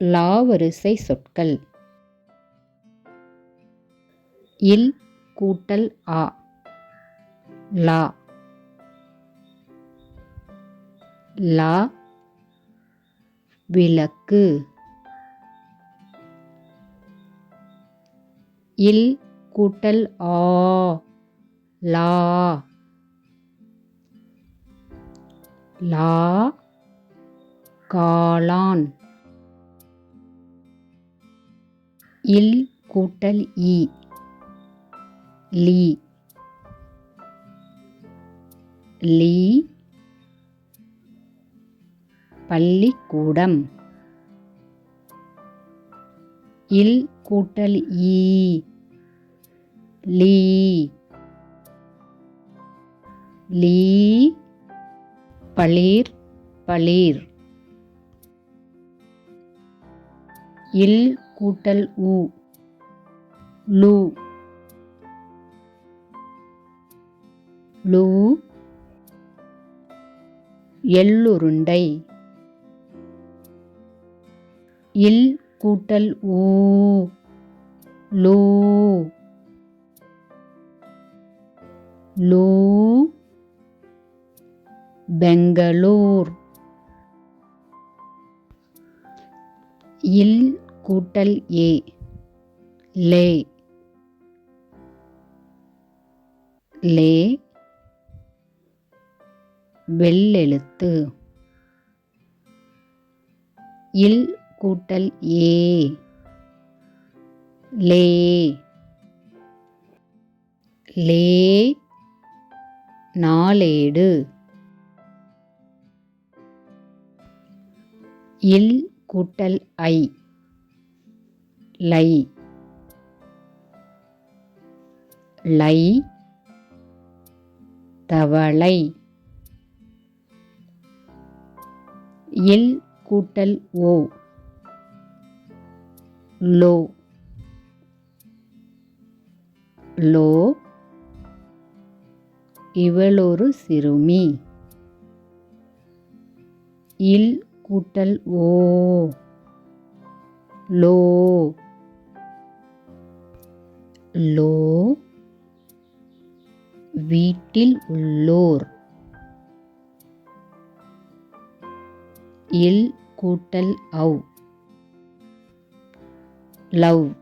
லாவரிசை சொற்கள். இல் கூட்டல் ஆ. லா. லா. விளக்கு. இல் கூட்டல் ஆ. லா. லா. காளான். இல் கூட்டல் இ லீ. லீ. பள்ளிக்கூடம். இல் கூட்டல் ஈ. லீ. லீ. பளீர் பளீர். இல் கூட்டல் உ. லூ. லூ. எள்ளுருண்டை. இல் கூட்டல் ஊ. லூ. லூ. பெங்களூர். இல் கூட்டல் ஏ. லே. லே. வெள்ளெழுத்து. இல் கூட்டல் ஏ. லே. லே. நாளேடு. இல் கூட்டல் ஐ. லை. லை தவளை. இல் கூட்டல் ஓ. லோ. லோ. இவளொரு சிறுமி. இல் கூட்டல் ஓ. லோ. லோ. வீட்டில் உள்ளோர். இல் கூட்டல் அவ் லவ்.